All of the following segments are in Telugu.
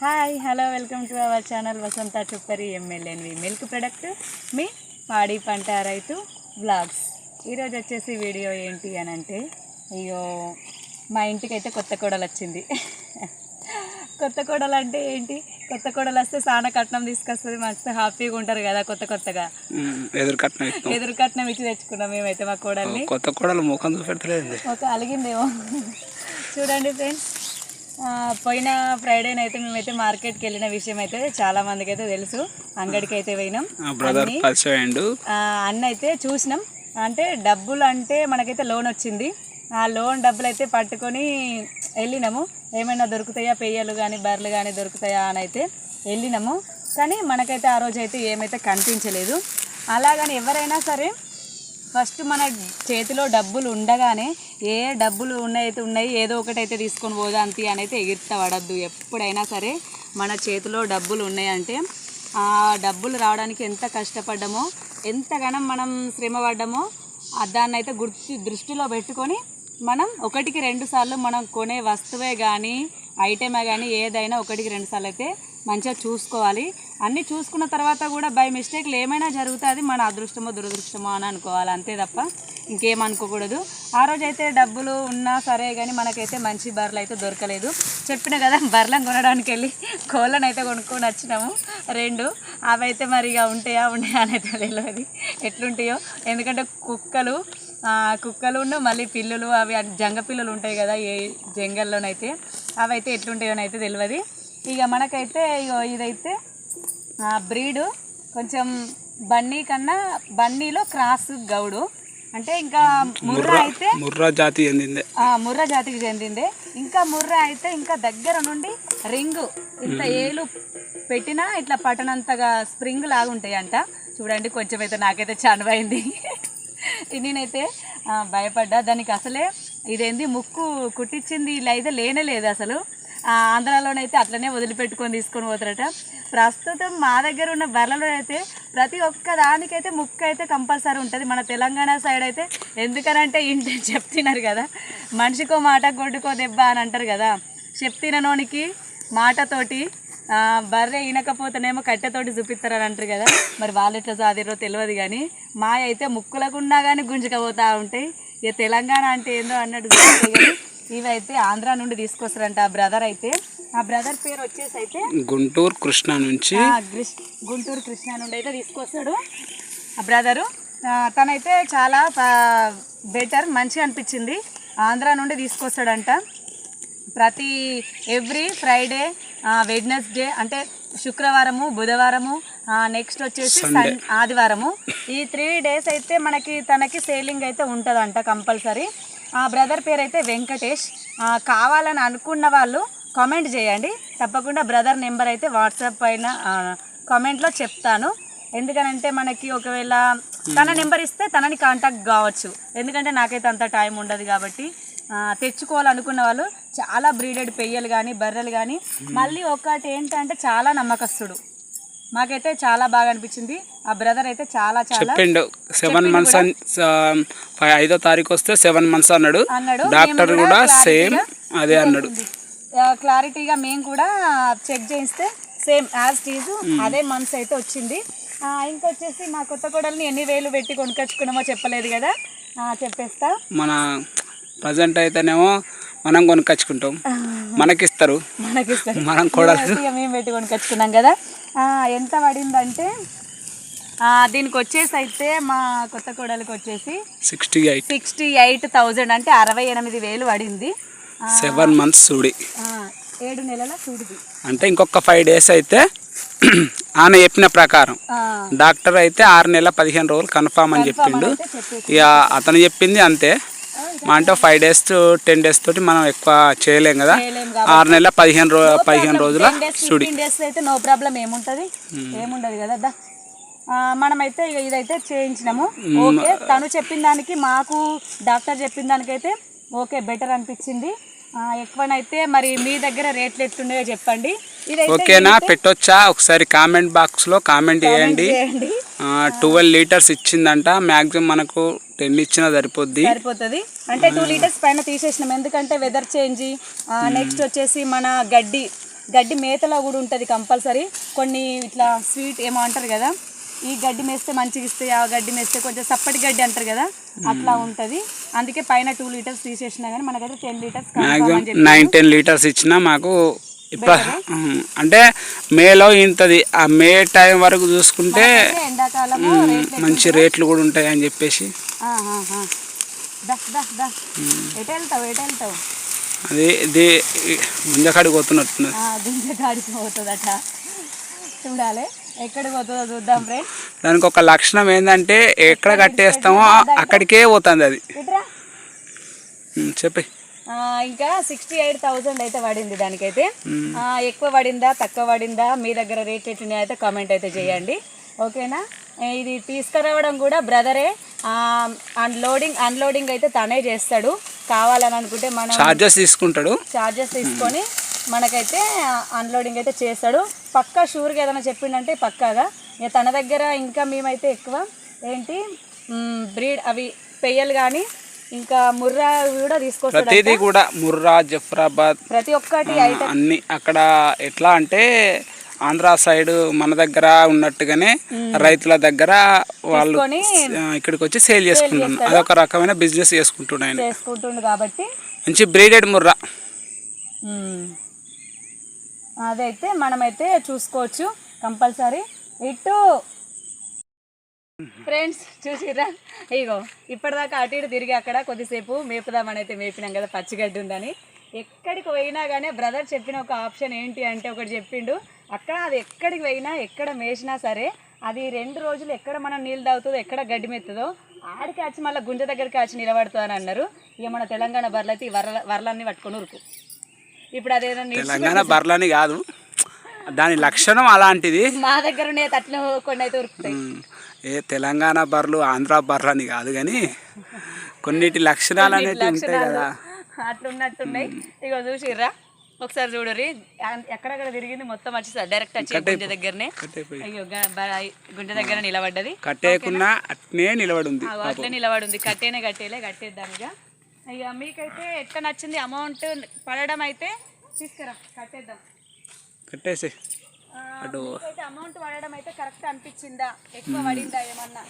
Hi hello welcome to our channel Vasantha చుప్పరి ఎమ్మెల్యేన్వి మిల్క్ ప్రొడక్ట్ మీ పాడి పంట రైతు బ్లాగ్స్ ఈరోజు వచ్చేసి వీడియో ఏంటి అని అంటే అయ్యో మా ఇంటికి అయితే కొత్త కోడలు వచ్చింది. కొత్త కోడలు అంటే ఏంటి? కొత్త కోడలు వస్తే సాన కట్నం తీసుకొస్తుంది మస్తు హ్యాపీగా ఉంటారు కదా కొత్త కొత్తగా. ఎదురు కట్నం ఎదురు కట్నం ఇచ్చి తెచ్చుకున్నాం మేమైతే మా కోడల్ని. కొత్త కోడలు ముఖం చూపెడతలేదు. ఒక అలిగిందేమో. చూడండి ఫ్రెండ్స్ పోయిన ఫ్రైడేన అయితే మేమైతే మార్కెట్కి వెళ్ళిన విషయం అయితే చాలా మందికి అయితే తెలుసు. అంగడికి అయితే పోయినాం. అన్న అయితే చూసినాం. అంటే డబ్బులు అంటే మనకైతే లోన్ వచ్చింది. ఆ లోన్ డబ్బులు అయితే పట్టుకొని వెళ్ళినాము. ఏమైనా దొరుకుతాయా? పెయ్యలు కానీ బర్రెలు కానీ దొరుకుతాయా అని అయితే వెళ్ళినాము. కానీ మనకైతే ఆ రోజు అయితే ఏమైతే కనిపించలేదు. అలాగని ఎవరైనా సరే ఫస్ట్ మన చేతిలో డబ్బులు ఉండగానే ఏ డబ్బులు ఉన్నాయితే ఉన్నాయి ఏదో ఒకటైతే తీసుకొని పోదాంతి అని అయితే ఎగిరిత పడద్దు. ఎప్పుడైనా సరే మన చేతిలో డబ్బులు ఉన్నాయంటే ఆ డబ్బులు రావడానికి ఎంత కష్టపడ్డామో ఎంతగానం మనం శ్రమ పడ్డామో దాన్ని అయితే గుర్తు దృష్టిలో పెట్టుకొని మనం ఒకటికి రెండు సార్లు మనం కొనే వస్తువే కానీ ఐటమే కానీ ఏదైనా ఒకటికి రెండు సార్లు అయితే మంచిగా చూసుకోవాలి. అన్నీ చూసుకున్న తర్వాత కూడా బై మిస్టేక్లు ఏమైనా జరుగుతుంది మన అదృష్టమో దురదృష్టమో అని అనుకోవాలి. అంతే తప్ప ఇంకేమనుకోకూడదు ఆ రోజైతే డబ్బులు ఉన్నా సరే కానీ మనకైతే మంచి బర్రెలు అయితే దొరకలేదు. చెప్పిన కదా బర్రెలను కొనడానికి వెళ్ళి కోళ్ళను అయితే కొనుక్కొని వచ్చినాము. రెండు అవి అయితే మరి ఇక ఉంటాయా ఉన్నాయా అని అయితే తెలియదు ఎట్లుంటాయో. ఎందుకంటే కుక్కలు కుక్కలు ఉన్న మళ్ళీ పిల్లులు అవి జంగ పిల్లలు ఉంటాయి కదా ఏ జంగల్లోనైతే అవి అయితే ఎట్లుంటాయోనైతే తెలియదు ఇక మనకైతే ఇగో ఇదైతే బ్రీడు. కొంచెం బన్నీ కన్నా బన్నీలో క్రాస్ గౌడు. అంటే ఇంకా ముర్రా అయితే ముర్రా జాతి చెందిందే. ఆ, ముర్రా జాతికి చెందిందే. ఇంకా ముర్రా అయితే ఇంకా దగ్గర నుండి రింగు. ఇంత ఏలు పెట్టినా ఇట్లా పట్టనంతగా స్ప్రింగ్ లాగా ఉంటాయి అంట చూడండి కొంచెం అయితే నాకైతే చనువైంది. నేనైతే భయపడ్డా. దానికి అసలే ఇదేంది ముక్కు కుట్టించింది ఇలా అయితే లేనే లేదు అసలు. ఆంధ్రాలోనైతే అట్లనే వదిలిపెట్టుకొని తీసుకొని పోతారట. ప్రస్తుతం మా దగ్గర ఉన్న బర్రెలో అయితే ప్రతి ఒక్క దానికైతే ముక్క అయితే కంపల్సరీ ఉంటుంది. మన తెలంగాణ సైడ్ అయితే ఎందుకనంటే ఇంటి చెప్తున్నారు కదా మనిషికో మాట గొడ్డుకో దెబ్బ అని అంటారు కదా. చెప్తిననోనికి మాటతోటి బర్రె ఈనకపోతేనేమో కట్టెతోటి చూపిస్తారని అంటారు కదా. మరి వాళ్ళు ఎట్లా సాధిరో తెలియదు కానీ మా అయితే ముక్కులకున్నా కానీ గుంజుకపోతూ ఉంటాయి. ఇక తెలంగాణ అంటే ఏందో అన్నట్టు కానీ ఇవైతే ఆంధ్ర నుండి తీసుకొస్తారంట ఆ బ్రదర్ అయితే. ఆ బ్రదర్ పేరు వచ్చేసి అయితే గుంటూరు కృష్ణ నుంచి. గుంటూరు కృష్ణ నుండి అయితే తీసుకొస్తాడు ఆ బ్రదరు. తనైతే చాలా బెటర్ మంచిగా అనిపించింది. ఆంధ్ర నుండి తీసుకొస్తాడంట. ప్రతి ఎవ్రీ ఫ్రైడే వెడ్నెస్డే అంటే శుక్రవారము బుధవారము నెక్స్ట్ వచ్చేసి సన్ ఆదివారము. ఈ త్రీ డేస్ అయితే మనకి తనకి సేలింగ్ అయితే ఉంటుందంట కంపల్సరీ. బ్రదర్ పేరు అయితే వెంకటేష్ కావాలని అనుకున్న వాళ్ళు కామెంట్ చేయండి. తప్పకుండా బ్రదర్ నెంబర్ అయితే వాట్సాప్ పైన కామెంట్లో చెప్తాను. ఎందుకనంటే మనకి ఒకవేళ తన నెంబర్ ఇస్తే తనని కాంటాక్ట్ కావచ్చు. ఎందుకంటే నాకైతే అంత టైం ఉండదు కాబట్టి తెచ్చుకోవాలనుకున్న వాళ్ళు చాలా బ్రీడెడ్ పెయ్యలు కానీ బర్రెలు కానీ మళ్ళీ ఒకటి ఏంటంటే చాలా నమ్మకస్తుడు. మాకైతే చాలా బాగా అనిపించింది. ఆ బ్రదర్ అయితే చాలా చాలా చెప్పిండు. సెవెన్ మంత్స్ ఐదో తారీఖు వస్తే సెవెన్ మంత్స్ అన్నాడు. డాక్టర్ కూడా సేమ్ అదే అన్నాడు. క్లారిటీగా మేము కూడా చెక్ చేయిస్తే సేమ్ యాజ్ టీజ్ అదే మంత్స్ అయితే వచ్చింది. ఆ, ఇంకా వచ్చేసి మా కొత్త కోడల్ని ఎన్ని వేలు పెట్టి కొనుకొచ్చుకున్నామో చెప్పలేదు కదా. చెప్పేస్తా. మన ప్రజెంట్ అయితేనేమో మనం కొనుక్కొచ్చుకుంటాం. మనకిస్తారు. మనం కూడా మేము పెట్టి కొనుకొచ్చుకున్నాం కదా. ఎంత పడిందంటే దీనికి వచ్చేసి అయితే మా కొత్త కోడలికి వచ్చేసి sixty eight. Sixty eight thousand అంటే అరవై ఎనిమిది వేలు పడింది. సెవెన్ మంత్స్ ఆ, ఏడు నెలల చూడుది అంటే ఇంకొక ఫైవ్ డేస్ అయితే ఆయన చెప్పిన ప్రకారం. డాక్టర్ అయితే ఆరు నెలల పదిహేను రోజులు కన్ఫామ్ అని చెప్పిండు. ఇక అతను చెప్పింది అంతే. అంటే ఫైవ్ డేస్ టెన్ డేస్ తోటి మనం ఎక్కువ చేయలేం కదా. ఆరు నెలల పదిహేను రో పదిహేను రోజుల డేస్ సుడి ఫిఫ్టీన్ డేస్ అయితే నో ప్రాబ్లం ఏముంటది? ఏముండదు కదా మనమైతే ఇక ఇదైతే చేయించినాము. ఓకే తను చెప్పిన దానికి మాకు డాక్టర్ చెప్పిన దానికైతే ఓకే బెటర్ అనిపించింది. ఎక్కువనైతే మరి మీ దగ్గర రేట్లు ఎట్లున్నాయో చెప్పండి. ఓకేనా? పెట్టొచ్చా? ఒకసారి కామెంట్ బాక్స్లో కామెంట్ చేయండి. ట్వెల్వ్ లీటర్స్ ఇచ్చిందంట. మ్యాక్సిమం మనకు టెన్ ఇచ్చినా సరిపోద్ది. సరిపోతుంది. అంటే టూ లీటర్స్ పైన తీసేసినాం. ఎందుకంటే వెదర్ చేంజ్ నెక్స్ట్ వచ్చేసి మన గడ్డి గడ్డి మేతలో కూడా ఉంటుంది కంపల్సరీ. కొన్ని ఇట్లా స్వీట్ ఏమో అంటారు కదా ఈ గడ్డి మేస్తే మంచిగా ఇస్తాయి ఆ గడ్డి మేస్తే కొంచెం సప్పటి గడ్డి అంటారు కదా అట్లా ఉంటుంది. అందుకే పైన టూ లీటర్స్ తీసేసినా కానీ మనకైతే ten litres nine ten litres ఇచ్చినా మాకు అంటే మేలో ఇంతది. ఆ మే టైం వరకు చూసుకుంటే మంచి రేట్లు కూడా ఉంటాయి అని చెప్పేసి. అది ఇది ముంజకాడికి పోతున్నట్టున్నది. పోతుందట. చూడాలి పోతుందో చూద్దాం ఫ్రెండ్ దానికి ఒక లక్షణం ఏంటంటే ఎక్కడ కట్టేస్తామో అక్కడికే పోతుంది అది. చెప్పి. ఇంకా సిక్స్టీ ఎయిట్ థౌజండ్ అయితే పడింది దానికైతే. ఎక్కువ పడిందా తక్కువ పడిందా మీ దగ్గర రేట్ ఎట్లున్నాయో అయితే కామెంట్ అయితే చేయండి. ఓకేనా? ఇది తీసుకురావడం కూడా బ్రదరే అన్లోడింగ్ అన్లోడింగ్ అయితే తనే చేస్తాడు. కావాలని అనుకుంటే మనం చార్జెస్ తీసుకుంటాడు. చార్జెస్ తీసుకొని మనకైతే అన్లోడింగ్ అయితే చేస్తాడు. పక్కా షూర్గా ఏదైనా చెప్పిండంటే పక్కాగా. ఇక తన దగ్గర ఇంకా మేమైతే ఎక్కువ ఏంటి బ్రీడ్ అవి పెయ్యలు కానీ ఇంకా ముర్రా కూడా తీసుకొస్తాడు ప్రతిదీ కూడా ముర్రా జఫ్రాబాద్ ప్రతి ఒక్కటి అన్ని అక్కడ ఎట్లా అంటే ఆంధ్ర సైడ్ మన దగ్గర ఉన్నట్టుగానే రైతుల దగ్గర వాళ్ళు ఇక్కడికి వచ్చి సేల్ చేసుకుంటున్నాను అదొక రకమైన బిజినెస్ చేసుకుంటున్నాను చేసుకుంటుండు కాబట్టి. మంచి బ్రీడెడ్ ముర్రా. అదైతే మనమైతే చూసుకోవచ్చు కంపల్సరీ. ఇటు ఫ్రెండ్స్ చూసిరా ఇగో ఇప్పటిదాకా అటు ఇటు తిరిగి అక్కడ కొద్దిసేపు మేపుదామని అయితే మేపినాం కదా పచ్చిగడ్డి ఉందని. ఎక్కడికి పోయినా కానీ బ్రదర్ చెప్పిన ఒక ఆప్షన్ ఏంటి అంటే ఒకటి చెప్పిండు. అక్కడ అది ఎక్కడికి పోయినా ఎక్కడ మేసినా సరే అది రెండు రోజులు ఎక్కడ మనం నీళ్ళు తాగుతుందో ఎక్కడ గడ్డి మెత్తుందో ఆడికి వచ్చి మళ్ళీ గుంజ దగ్గరికి వచ్చి నిలబడుతుందని అన్నారు. ఇక మన తెలంగాణ బర్రెలు అయితే ఈ వరల వరలన్నీ పట్టుకొని ఉరుకు. ఇప్పుడు అదేదో తెలంగాణ బర్లని కాదు దాని లక్షణం అలాంటిది. మా దగ్గర ఉన్నాయి తట్లు కొన్ని అయితే ఉరుకుతాయి. ఏ తెలంగాణ బర్రెలు ఆంధ్ర బర్రెలని కాదు కానీ కొన్నిటి లక్షణాలు అనేవి ఉంటాయి కదా. అట్లున్నట్టున్నాయి. ఇగో చూసిర్రా? ఒకసారి చూడరి ఎక్కడెక్కడ తిరిగింది? మొత్తం వచ్చేసారి డైరెక్ట్ వచ్చి గుంజ దగ్గరనే. అయ్యో గుంజ దగ్గర నిలబడ్డది. కట్టేయకుండా అట్నే నిలబడి ఉంది ఆ అట్లే నిలబడింది. కట్టేనే కట్టేలే కట్టేద్దాం ఇక ఇక మీకైతే ఎట్లా నచ్చింది అమౌంట్ పడడం అయితే తీసుకురా కట్టేద్దాం. కట్టేసి అటు మీకైతే అమౌంట్ పడడం అయితే కరెక్ట్ అనిపించిందా? ఎక్కువ పడిందా ఏమన్నా?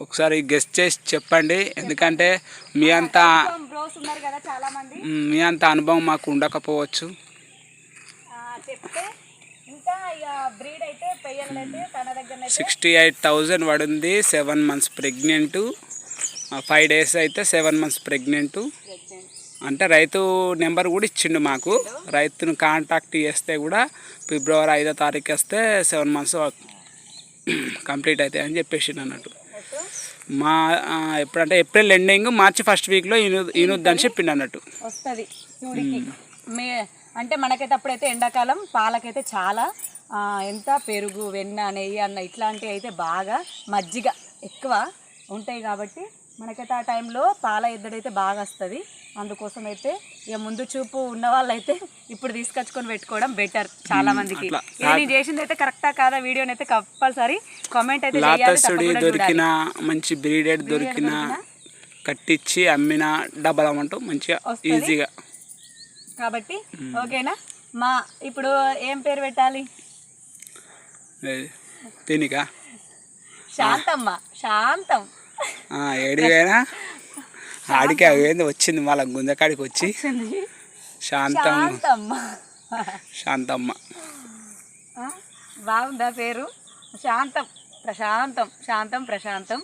ఒకసారి గెస్ట్ చేసి చెప్పండి. ఎందుకంటే మీ అంత బ్రోస్ ఉన్నారు కదా చాలా మంది మ్, అంత అనుభవం మాకు ఉండకపోవచ్చు. ఆ, చెప్తే ఇంకా ఇక బ్రీడ్ అయితే పెయ్యలు అయితే తన దగ్గర సిక్స్టీ ఎయిట్ థౌజండ్ పడింది seven months pregnant five days అయితే సెవెన్ మంత్స్ ప్రెగ్నెంట్ అంటే రైతు నెంబర్ కూడా ఇచ్చిండు మాకు. రైతును కాంటాక్ట్ చేస్తే కూడా ఫిబ్రవరి ఐదో తారీఖు వస్తే సెవెన్ మంత్స్ కంప్లీట్ అవుతాయి అని చెప్పేసి అన్నట్టు. మా ఎప్పుడంటే ఏప్రిల్ ఎండింగ్ మార్చి ఫస్ట్ వీక్లో ఈను ఈనుద్ది అని చెప్పిండు అన్నట్టు. వస్తుంది అంటే మనకైతే అప్పుడైతే ఎండాకాలం పాలకైతే చాలా ఎంత పెరుగు వెన్న నెయ్యి అన్న ఇట్లాంటివి అయితే బాగా మజ్జిగ ఎక్కువ ఉంటాయి కాబట్టి మనకైతే ఆ టైంలో పాల ఎద్దడైతే బాగా వస్తుంది. అందుకోసం అయితే ఇక ముందు చూపు ఉన్న వాళ్ళైతే ఇప్పుడు తీసుకొచ్చుకొని పెట్టుకోవడం బెటర్ చాలా మందికి. నేను చేసింది అయితే కరెక్టా కాదా వీడియోని అయితే కంపల్సరీ కామెంట్ అయితే దొరికిన మంచి బ్రీడెడ్ దొరికిన కట్టించి అమ్మిన డబల్ అమౌంట్ మంచిగా. ఈజీగా కాబట్టి ఓకేనా? మా ఇప్పుడు ఏం పేరు పెట్టాలి? దీనిక శాంతమ్మ శాంతం. ఏడికైనా ఆడికి అవేంది వచ్చింది మళ్ళీ గుంజకాడికి వచ్చి? శాంతమ్మ. శాంతమ్మ. బాగుందా పేరు? శాంతం ప్రశాంతం శాంతం ప్రశాంతం.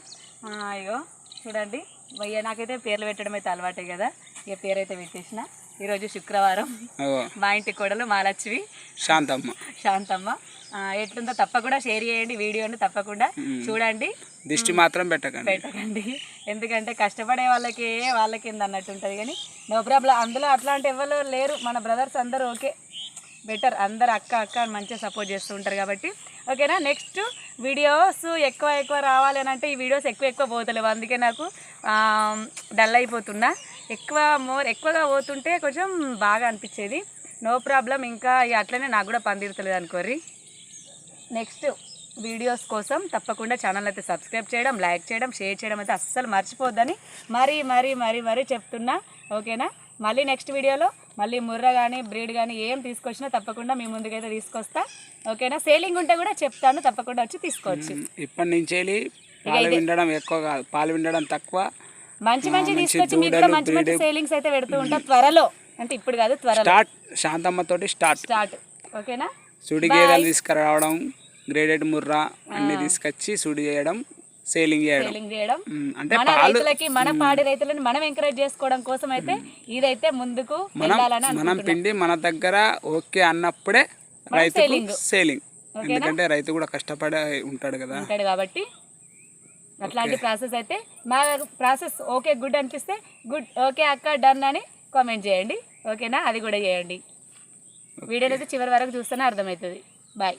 ఇగో చూడండి. భయ్య నాకైతే పేర్లు పెట్టడం అయితే అలవాటే కదా. ఇక పేరు అయితే పెట్టేసిన. ఈరోజు శుక్రవారం. మా ఇంటి కోడలు మాలచ్చివి శాంతమ్మ. శాంతమ్మ. ఎట్లుందో తప్పకుండా షేర్ చేయండి వీడియోని తప్పకుండా చూడండి. దిష్టి మాత్రం పెట్టకండి. పెట్టకండి. ఎందుకంటే కష్టపడే వాళ్ళకి వాళ్ళకి అన్నట్టు ఉంటుంది కానీ నో ప్రాబ్లం. అందులో అట్లాంటి ఎవరు లేరు. మన బ్రదర్స్ అందరూ ఓకే. బెటర్. అందరు అక్క అక్క మంచిగా సపోర్ట్ చేస్తూ ఉంటారు కాబట్టి. ఓకేనా? నెక్స్ట్ వీడియోస్ ఎక్కువ ఎక్కువ రావాలి అని అంటే ఈ వీడియోస్ ఎక్కువ ఎక్కువ పోతలేవు. అందుకే నాకు డల్ అయిపోతున్నా. ఎక్కువ మోర్ ఎక్కువగా పోతుంటే కొంచెం బాగా అనిపించేది. నో ప్రాబ్లం ఇంకా అట్లనే నాకు కూడా పందిరుతలేదు అనుకోర్రి. నెక్స్ట్ వీడియోస్ కోసం తప్పకుండా ఛానల్ అయితే సబ్స్క్రైబ్ చేయడం లైక్ చేయడం షేర్ చేయడం అయితే అస్సలు మర్చిపోద్దని మరీ మరీ మరీ మరీ చెప్తున్నా. ఓకేనా? మళ్ళీ నెక్స్ట్ వీడియోలో మళ్ళీ ముర్ర కానీ బ్రీడ్ కానీ ఏం తీసుకొచ్చినా తప్పకుండా మీ ముందుకైతే తీసుకొస్తా. ఓకేనా? సేలింగ్ ఉంటే కూడా చెప్తాను తప్పకుండా వచ్చి తీసుకోవచ్చు. ఇప్పటి నుంచి పాలు విండడం ఎక్కువ కాదు. పాలు విండడం తక్కువ. మంచి మంచి తీసుకొచ్చి మీకు మంచి మంచి సేలింగ్స్ అయితే పెడుతూ ఉంటా. త్వరలో. అంటే ఇప్పుడు కాదు త్వరలో. స్టార్ట్. శాంతమ్మతోటి స్టార్ట్. స్టార్ట్. ఓకేనా? సుడి గేదెలు తీసుకురావడం గ్రేడెడ్ ముర్రా అన్ని తీసుకొచ్చి సుడి చేయడం సేలింగ్ చేయడం. అంటే మన రైతులకి మన పాడి రైతులను మనం ఎంకరేజ్ చేసుకోవడం కోసం అయితే ఇదైతే ముందుకు వెళ్ళాలని మనం పిండి మన దగ్గర ఓకే అన్నప్పుడే రైతుకు సేలింగ్. ఎందుకంటే రైతు కూడా కష్టపడి ఉంటాడు కదా. ఉంటాడు కాబట్టి అట్లాంటి ప్రాసెస్ అయితే మా ప్రాసెస్ ఓకే గుడ్ అనిపిస్తే గుడ్ ఓకే అక్క డన్ అని కామెంట్ చేయండి. ఓకేనా? అది కూడా చేయండి. వీడియోని అయితే చివరి వరకు చూస్తేనే అర్థమవుతుంది. బాయ్.